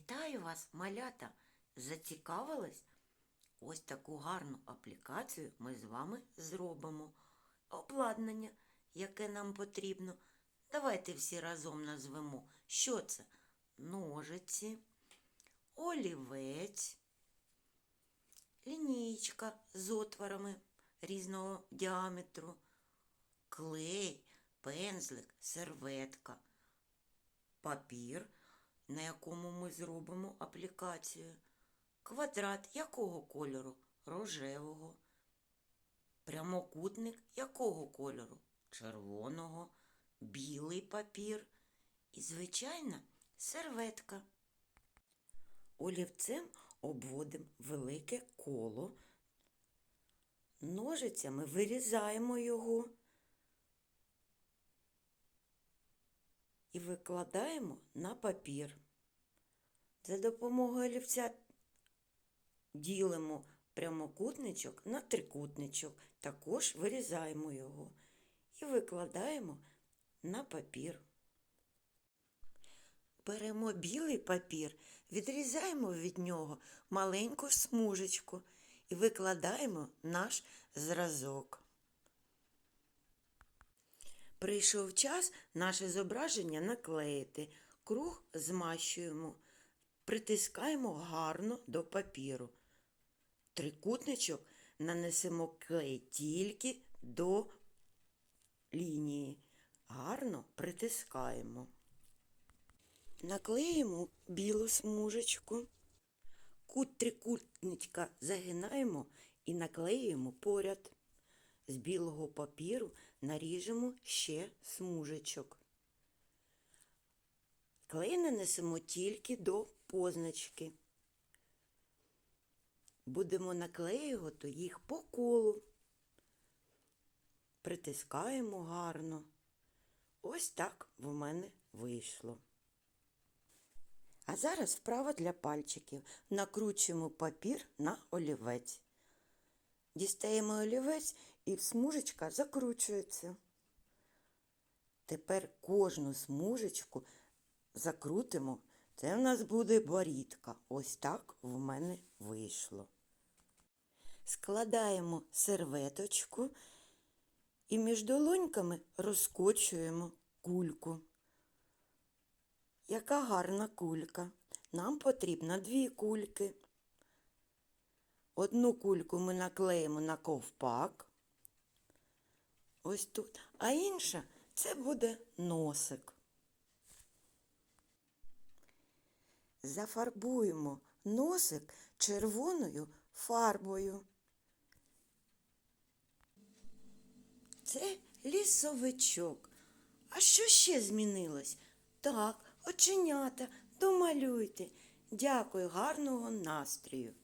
Вітаю вас, малята! Зацікавились? Ось таку гарну аплікацію ми з вами зробимо. Обладнання, яке нам потрібно. Давайте всі разом назвемо. Що це? Ножиці, олівець, лінійка з отворами різного діаметру, клей, пензлик, серветка, папір, на якому ми зробимо аплікацію, квадрат якого кольору? Рожевого, прямокутник якого кольору? Червоного, білий папір і, звичайно, серветка. Олівцем обводимо велике коло. Ножицями вирізаємо його і викладаємо на папір. За допомогою олівця ділимо прямокутничок на трикутничок, також вирізаємо його і викладаємо на папір. Беремо білий папір, відрізаємо від нього маленьку смужечку і викладаємо наш зразок. Прийшов час наше зображення наклеїти. Круг змащуємо, притискаємо гарно до папіру. Трикутничок нанесемо клей тільки до лінії. Гарно притискаємо. Наклеїмо білу смужечку. Кут трикутничка загинаємо і наклеюємо поряд. З білого папіру наріжемо ще смужечок. Клей нанесемо тільки до позначки. Будемо наклеювати їх по колу. Притискаємо гарно. Ось так в мене вийшло. А зараз вправа для пальчиків. Накручуємо папір на олівець. Дістаємо олівець і смужечка закручується. Тепер кожну смужечку закрутимо. Це в нас буде борідка. Ось так в мене вийшло. Складаємо серветочку і між долоньками розкочуємо кульку. Яка гарна кулька. Нам потрібно дві кульки. Одну кульку ми наклеїмо на ковпак. Ось тут. А інша це буде носик. Зафарбуємо носик червоною фарбою. Це лісовичок. А що ще змінилось? Так, оченята, домалюйте. Дякую, гарного настрою.